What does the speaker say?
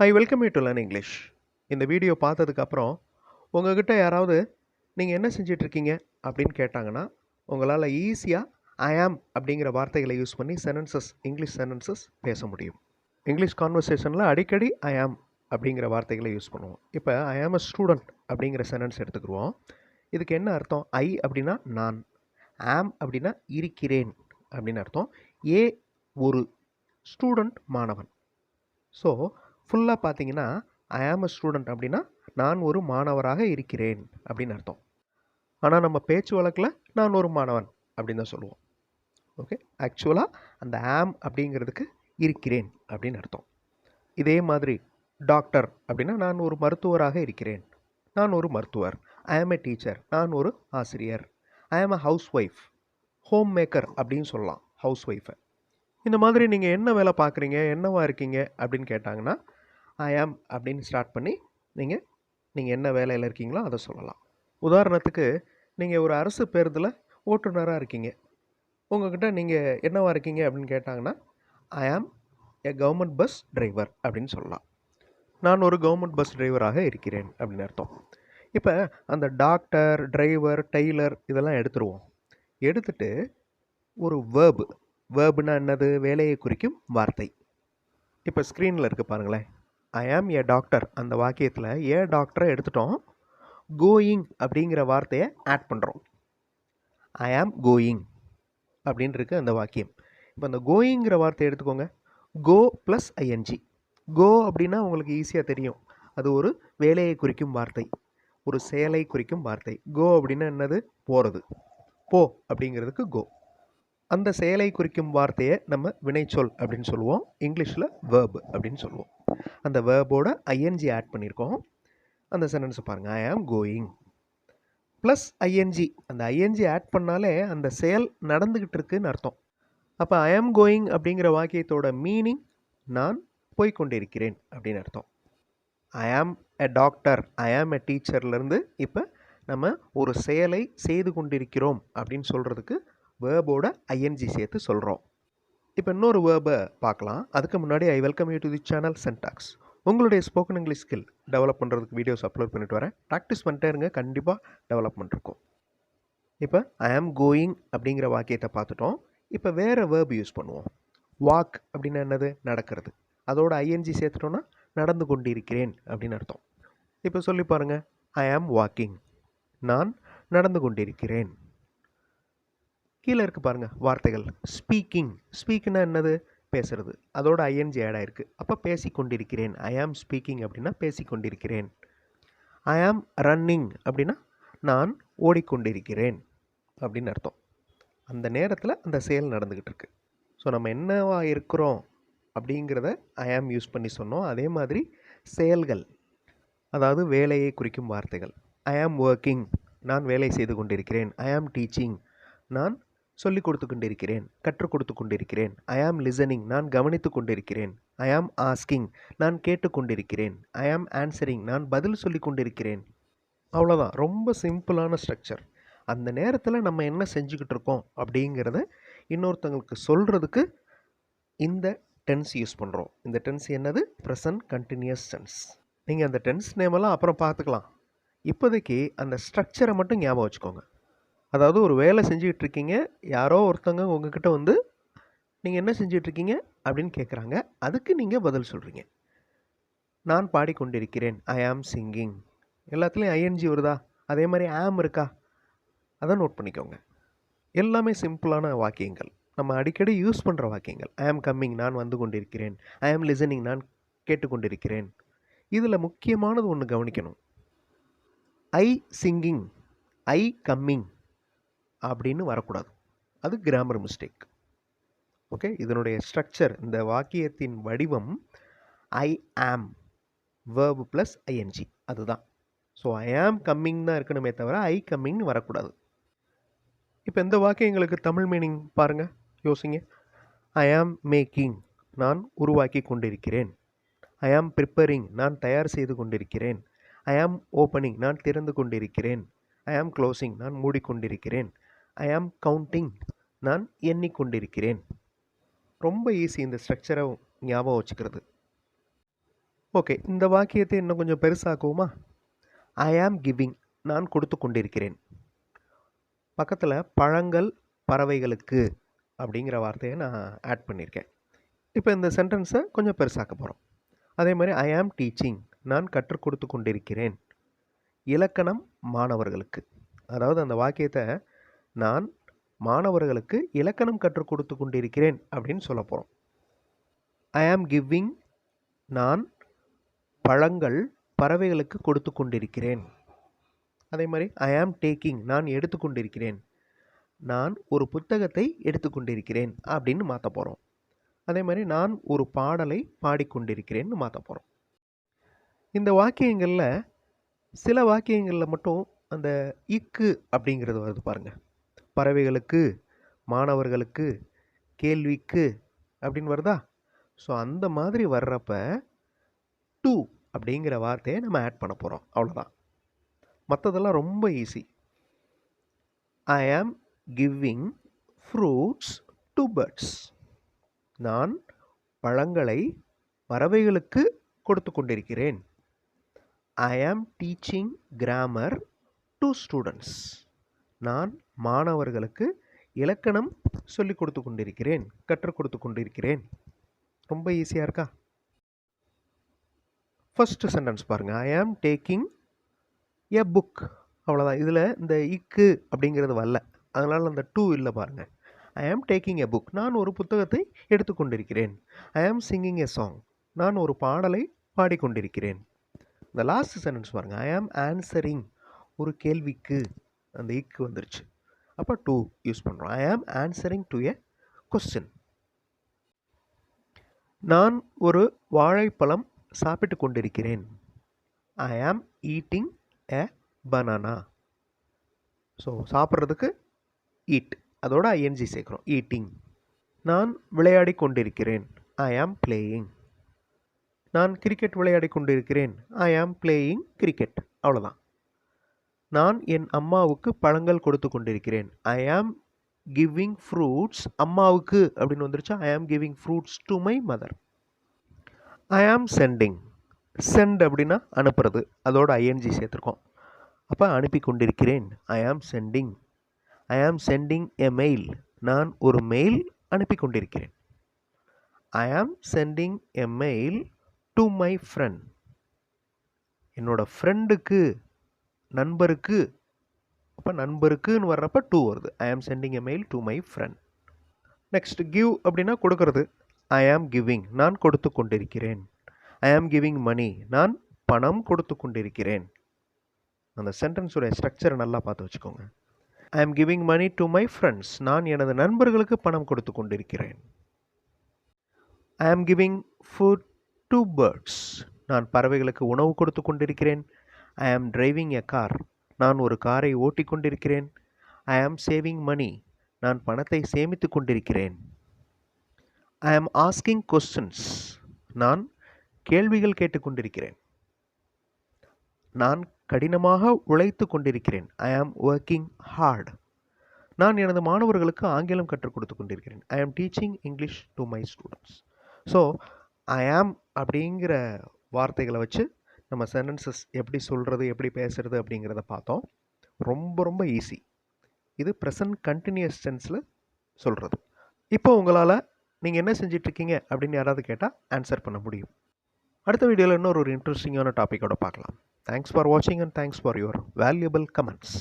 I welcome you to learn English இந்த video பார்த்ததுக்கப்புறம் உங்ககிட்ட யாராவது நீங்கள் என்ன செஞ்சிட்ருக்கீங்க? அப்படின்னு கேட்டாங்கன்னா உங்களால் ஈஸியாக ஐ ஆம் அப்படிங்கிற வார்த்தைகளை யூஸ் பண்ணி சென்டென்சஸ் இங்கிலீஷ் சென்டென்சஸ் பேச முடியும். இங்கிலீஷ் கான்வர்சேஷனில் அடிக்கடி ஐ ஆம் அப்படிங்கிற வார்த்தைகளை யூஸ் பண்ணுவோம். இப்போ ஐ ஆம் அ ஸ்டூடெண்ட் அப்படிங்கிற சென்டென்ஸ் எடுத்துக்கிடுவோம். இதுக்கு என்ன அர்த்தம்? ஐ அப்படின்னா நான் ஆம் அப்படின்னா இருக்கிறேன் அப்படின்னு அர்த்தம். ஏ ஒரு ஸ்டூடெண்ட் மாணவன். ஸோ ஃபுல்லாக பார்த்தீங்கன்னா ஐ ஆம் அ ஸ்டூடெண்ட் அப்படின்னா நான் ஒரு மாணவராக இருக்கிறேன் அப்படின்னு அர்த்தம். ஆனால் நம்ம பேச்சு வழக்கில் நான் ஒரு மாணவன் அப்படின்னு தான் சொல்லுவோம். ஓகே ஆக்சுவலாக அந்த ஆம் அப்படிங்கிறதுக்கு இருக்கிறேன் அப்படின்னு அர்த்தம். இதே மாதிரி டாக்டர் அப்படின்னா நான் ஒரு மருத்துவராக இருக்கிறேன். நான் ஒரு மருத்துவர். ஐ ஆம் எ டீச்சர் நான் ஒரு ஆசிரியர். I am a house wife home maker அப்படின்னு சொல்லலாம் ஹவுஸ் ஒய்ஃபை இந்த மாதிரி நீங்கள் என்ன வேலை பார்க்குறீங்க? என்னவா இருக்கீங்க? அப்படின்னு கேட்டாங்கன்னா ஐ ஆம் அப்படின்னு ஸ்டார்ட் பண்ணி நீங்கள் நீங்கள் என்ன வேலையில் இருக்கீங்களோ அதை சொல்லலாம். உதாரணத்துக்கு நீங்கள் ஒரு அரசு பேருந்தில் ஓட்டுநராக இருக்கீங்க. உங்ககிட்ட நீங்கள் என்னவா இருக்கீங்க அப்படின்னு கேட்டாங்கன்னா ஐ ஆம் எ கவர்மெண்ட் பஸ் டிரைவர் அப்படின்னு சொல்லலாம். நான் ஒரு கவர்மெண்ட் பஸ் டிரைவராக இருக்கிறேன் அப்படின்னு அர்த்தம். இப்போ அந்த டாக்டர் டிரைவர் டெய்லர் இதெல்லாம் எடுத்துருவோம். எடுத்துட்டு ஒரு வேர்பு வேர்புனா என்னது? வேலையை குறிக்கும் வார்த்தை. இப்போ ஸ்க்ரீனில் இருக்குது பாருங்களேன். ஐ ஆம் ஏ டாக்டர் அந்த வாக்கியத்தில் ஏ டாக்டரை எடுத்துட்டோம்? கோயிங் அப்படிங்கிற வார்த்தையை ஆட் பண்ணுறோம் ஐ ஆம் கோயிங் அப்படின்ருக்கு அந்த வாக்கியம். இப்போ அந்த கோயிங்கிற வார்த்தையை எடுத்துக்கோங்க. கோ ப்ளஸ் ஐஎன்ஜி கோ அப்படின்னா உங்களுக்கு ஈஸியாக தெரியும். அது ஒரு வேலையை குறிக்கும் வார்த்தை. ஒரு செயலை குறிக்கும் வார்த்தை. கோ அப்படின்னா என்னது? போகிறது போ அப்படிங்கிறதுக்கு கோ அந்த செயலை குறிக்கும் வார்த்தையை நம்ம வினைச்சொல் அப்படின்னு சொல்லுவோம். இங்கிலீஷில் வேர்ப் அப்படின்னு சொல்லுவோம். அந்த வேர்போட ஐஎன்ஜி ஆட் பண்ணியிருக்கோம் அந்த சென்டென்ஸை பாருங்கள் I am going plus ING அந்த ஐஎன்ஜி ஆட் பண்ணாலே அந்த செயல் நடந்துக்கிட்டு இருக்குன்னு அர்த்தம். அப்போ ஐ ஆம் கோயிங் அப்படிங்கிற வாக்கியத்தோட மீனிங் நான் போய்கொண்டிருக்கிறேன் அப்படின்னு அர்த்தம். ஐ ஆம் எ டாக்டர் ஐ ஆம் எ டீச்சர்லேருந்து இப்போ நம்ம ஒரு செயலை செய்து கொண்டிருக்கிறோம் அப்படின்னு சொல்கிறதுக்கு வேர்போட ஐஎன்ஜி சேர்த்து சொல்கிறோம் இப்போ இன்னொரு வேர்பை பார்க்கலாம். அதுக்கு முன்னாடி I welcome you to the channel Syntax உங்களுடைய ஸ்போக்கன் இங்கிலீஷ் ஸ்கில் டெவலப் பண்ணுறதுக்கு வீடியோஸ் அப்லோட் பண்ணிட்டு வரேன். ப்ராக்டிஸ் பண்ணிட்டே இருங்க. கண்டிப்பாக டெவலப்மெண்ட் இருக்கும் இப்போ ஐ ஆம் கோயிங் அப்படிங்கிற வாக்கியத்தை பார்த்துட்டோம். இப்போ வேறு வேர்ப் யூஸ் பண்ணுவோம். வாக் அப்படின்னா என்னது? நடக்கிறது. அதோட ஐஎன்ஜி சேர்த்துட்டோன்னா நடந்து கொண்டிருக்கிறேன் அப்படின்னு அர்த்தம். இப்போ சொல்லி பாருங்கள் ஐ ஆம் வாக்கிங் நான் நடந்து கொண்டிருக்கிறேன். கீழே இருக்கு பாருங்கள் வார்த்தைகள். ஸ்பீக்கிங் ஸ்பீக்னா என்னது? பேசுறது. அதோட ஐஎன்ஜி ஆட் ஆயிருக்கு. அப்போ பேசி கொண்டிருக்கிறேன் ஐ ஆம் ஸ்பீக்கிங் அப்படின்னா பேசி கொண்டிருக்கிறேன் ஐ ஆம் ரன்னிங் அப்படின்னா நான் ஓடிக்கொண்டிருக்கிறேன் அப்படின்னு அர்த்தம். அந்த நேரத்தில் அந்த செயல் நடந்துக்கிட்டு இருக்கு. ஸோ நம்ம என்னவா இருக்கிறோம் அப்படிங்கிறத ஐ ஆம் யூஸ் பண்ணி சொன்னோம். அதே மாதிரி செயல்கள் அதாவது வேலையை குறிக்கும் வார்த்தைகள். ஐ ஆம் ஒர்க்கிங் நான் வேலை செய்து கொண்டிருக்கிறேன். ஐ ஆம் டீச்சிங் நான் சொல்லிக் கொடுத்து கொண்டிருக்கிறேன் கற்றுக் கொடுத்து கொண்டிருக்கிறேன். ஐ ஆம் லிசனிங் நான் கவனித்து கொண்டிருக்கிறேன். ஐ ஆம் ஆஸ்கிங் நான் கேட்டுக்கொண்டிருக்கிறேன் ஐ ஆம் ஆன்சரிங் நான் பதில் சொல்லி கொண்டிருக்கிறேன். அவ்வளோதான் ரொம்ப சிம்பிளான ஸ்ட்ரக்சர் அந்த நேரத்தில் நம்ம என்ன செஞ்சுக்கிட்டு இருக்கோம் அப்படிங்கிறத இன்னொருத்தங்களுக்கு சொல்கிறதுக்கு இந்த டென்ஸ் யூஸ் பண்ணுறோம் இந்த டென்ஸ் என்னது? ப்ரெசன்ட் கண்டினியூஸ் டென்ஸ் நீங்கள் அந்த டென்ஸ் நேமெல்லாம் அப்புறம் பார்த்துக்கலாம். இப்போதைக்கு அந்த ஸ்ட்ரக்சரை மட்டும் ஞாபகம் வச்சுக்கோங்க. அதாவது ஒரு வேலை செஞ்சுக்கிட்டு இருக்கீங்க யாரோ ஒருத்தவங்க உங்ககிட்ட வந்து நீங்கள் என்ன செஞ்சிட்ருக்கீங்க அப்படின்னு கேட்குறாங்க அதுக்கு நீங்கள் பதில் சொல்கிறீங்க நான் பாடிக்கொண்டிருக்கிறேன். ஐ ஆம் சிங்கிங் எல்லாத்துலேயும் ஐஎன்ஜி வருதா? அதே மாதிரி ஆம் இருக்கா? அதை நோட் பண்ணிக்கோங்க. எல்லாமே சிம்பிளான வாக்கியங்கள். நம்ம அடிக்கடி யூஸ் பண்ணுற வாக்கியங்கள். ஐ ஆம் கம்மிங் நான் வந்து கொண்டிருக்கிறேன். ஐ ஆம் லிசனிங் நான் கேட்டுக்கொண்டிருக்கிறேன். இதில் முக்கியமானது ஒன்று கவனிக்கணும். ஐ சிங்கிங் ஐ கம்மிங் அப்படின்னு வரக்கூடாது. அது கிராமர் மிஸ்டேக் ஓகே இதனுடைய ஸ்ட்ரக்சர் இந்த வாக்கியத்தின் வடிவம் I am verb plus ING அதுதான். ஸோ ஐ ஆம் கம்மிங் தான் இருக்கணுமே தவிர ஐ கம்மிங்னு வரக்கூடாது. இப்போ இந்த வாக்கியங்களுக்கு தமிழ் மீனிங் பாருங்கள் யோசிங்க. ஐ ஆம் மேக்கிங் நான் உருவாக்கி கொண்டிருக்கிறேன். ஐ ஆம் ப்ரிப்பரிங் நான் தயார் செய்து கொண்டிருக்கிறேன். ஐ ஆம் ஓப்பனிங் நான் திறந்து கொண்டிருக்கிறேன். ஐ ஆம் க்ளோசிங் நான் மூடிக்கொண்டிருக்கிறேன் ஐ ஆம் கவுண்டிங் நான் எண்ணிக்கொண்டிருக்கிறேன். ரொம்ப ஈஸி இந்த ஸ்ட்ரக்சரை ஞாபகம் வச்சுக்கிறது. ஓகே இந்த வாக்கியத்தை இன்னும் கொஞ்சம் பெருசாக்குவோமா? ஐ ஆம் கிவிங் நான் கொடுத்து கொண்டிருக்கிறேன். பக்கத்தில் பழங்கள் பறவைகளுக்கு அப்படிங்கிற வார்த்தையை நான் ஆட் பண்ணியிருக்கேன் இப்போ இந்த சென்டென்ஸை கொஞ்சம் பெருசாக்க போகிறோம் அதே மாதிரி ஐ ஆம் டீச்சிங் நான் கற்றுக் கொடுத்து கொண்டிருக்கிறேன். இலக்கணம் மாணவர்களுக்கு. அதாவது அந்த வாக்கியத்தை நான் மாணவர்களுக்கு இலக்கணம் கற்றுக் கொடுத்து கொண்டிருக்கிறேன் அப்படின்னு சொல்ல போகிறோம் ஐ ஆம் கிவிங் நான் பழங்கள் பறவைகளுக்கு கொடுத்து கொண்டிருக்கிறேன். அதே மாதிரி ஐ ஆம் டேக்கிங் நான் எடுத்துக்கொண்டிருக்கிறேன் நான் ஒரு புத்தகத்தை எடுத்துக்கொண்டிருக்கிறேன் அப்படின்னு மாற்ற போகிறோம் அதே மாதிரி நான் ஒரு பாடலை பாடிக்கொண்டிருக்கிறேன்னு மாற்ற போகிறோம் இந்த வாக்கியங்களில் சில வாக்கியங்களில் மட்டும் அந்த இக்கு அப்படிங்கிறது வருது பாருங்கள் பறவைகளுக்கு மாணவர்களுக்கு கேள்விக்கு அப்படின்னு வருதா? ஸோ அந்த மாதிரி வர்றப்ப டூ அப்படிங்கிற வார்த்தையை நம்ம ஆட் பண்ண போகிறோம் அவ்வளோதான் மற்றதெல்லாம் ரொம்ப ஈஸி ஐ ஆம் கிவ்விங் ஃப்ரூட்ஸ் டு பேர்ட்ஸ் நான் பழங்களை பறவைகளுக்கு கொடுத்து கொண்டிருக்கிறேன். I am teaching grammar to students நான் மாணவர்களுக்கு இலக்கணம் சொல்லிக் கொடுத்து கொண்டிருக்கிறேன் கற்றுக் கொடுத்து கொண்டிருக்கிறேன். ரொம்ப ஈஸியாக இருக்கா? ஃபஸ்ட்டு சென்டென்ஸ் பாருங்கள் ஐ ஆம் டேக்கிங் எ புக் அவ்வளோதான் இதில் இந்த இக்கு அப்படிங்கிறது வரல. அதனால் அந்த டூ இல்லை பாருங்கள் ஐ ஆம் டேக்கிங் எ புக் நான் ஒரு புத்தகத்தை எடுத்துக்கொண்டிருக்கிறேன் ஐ ஆம் சிங்கிங் எ சாங் நான் ஒரு பாடலை பாடிக்கொண்டிருக்கிறேன் இந்த லாஸ்ட் சென்டென்ஸ் பாருங்கள் ஐ ஆம் ஆன்சரிங் ஒரு கேள்விக்கு. அந்த இக்கு வந்துருச்சு. அப்போ டூ யூஸ் பண்ணுறோம் ஐ ஆம் ஆன்சரிங் டு எ கொஸ்டின் நான் ஒரு வாழைப்பழம் சாப்பிட்டு கொண்டிருக்கிறேன். I am eating a banana so சாப்பிட்றதுக்கு ஈட் அதோட ஐஎன்ஜி சேர்க்குறோம். ஈட்டிங் நான் விளையாடி கொண்டிருக்கிறேன். ஐ ஆம் பிளேயிங் நான் கிரிக்கெட் விளையாடி கொண்டிருக்கிறேன். ஐ ஆம் பிளேயிங் கிரிக்கெட் அவ்வளோதான் நான் என் அம்மாவுக்கு பழங்கள் கொடுத்து கொண்டிருக்கிறேன். ஐ ஆம் கிவிங் ஃப்ரூட்ஸ் அம்மாவுக்கு அப்படின்னு வந்துருச்சா? I am giving fruits to my mother I am sending send அப்படின்னா அனுப்புறது. அதோட ஐஎன்ஜி சேர்த்துருக்கோம். அப்போ அனுப்பி கொண்டிருக்கிறேன். I am sending I am sending a mail நான் ஒரு மெயில் அனுப்பி கொண்டிருக்கிறேன். I am sending a mail to my friend என்னோட ஃப்ரெண்டுக்கு நண்பருக்கு அப்போ நண்பருக்குன்னு வர்றப்ப டூ வருது. I am sending a mail to my friend next give அப்படின்னா கொடுக்கறது. ஐ ஆம் கிவிங் நான் கொடுத்து கொண்டிருக்கிறேன். ஐ ஆம் கிவிங் மணி நான் பணம் கொடுத்து கொண்டிருக்கிறேன். அந்த சென்டென்ஸோட ஸ்ட்ரக்சரை நல்லா பார்த்து வச்சுக்கோங்க. I am giving money to my friends நான் எனது நண்பர்களுக்கு பணம் கொடுத்து கொண்டிருக்கிறேன். I am giving food to birds நான் பறவைகளுக்கு உணவு கொடுத்து கொண்டிருக்கிறேன். ஐ ஆம் டிரைவிங் எ கார் நான் ஒரு காரை ஓட்டி கொண்டிருக்கிறேன். ஐ ஆம் சேவிங் மணி நான் பணத்தை சேமித்து கொண்டிருக்கிறேன். ஐ ஆம் ஆஸ்கிங் கொஸ்டின்ஸ் நான் கேள்விகள் கேட்டுக்கொண்டிருக்கிறேன் நான் கடினமாக உழைத்து கொண்டிருக்கிறேன். ஐ ஆம் ஒர்க்கிங் ஹார்ட் நான் எனது மாணவர்களுக்கு ஆங்கிலம் கற்றுக் கொடுத்து கொண்டிருக்கிறேன். I am teaching English to my students so I am அப்படிங்கிற வார்த்தைகளை வச்சு நம்ம சென்டென்சஸ் எப்படி சொல்கிறது எப்படி பேசுகிறது அப்படிங்கிறத பார்த்தோம். ரொம்ப ரொம்ப ஈஸி இது ப்ரெசன்ட் கண்டினியூஸ் டென்ஸில் சொல்கிறது இப்போ உங்களால் நீங்கள் என்ன செஞ்சிட்ருக்கீங்க அப்படின்னு யாராவது கேட்டால் ஆன்சர் பண்ண முடியும். அடுத்த வீடியோவில் இன்னொரு ஒரு இன்ட்ரெஸ்டிங்கான டாப்பிக்கோட பார்க்கலாம். தேங்க்ஸ் ஃபார் வாட்சிங் and thanks for your valuable comments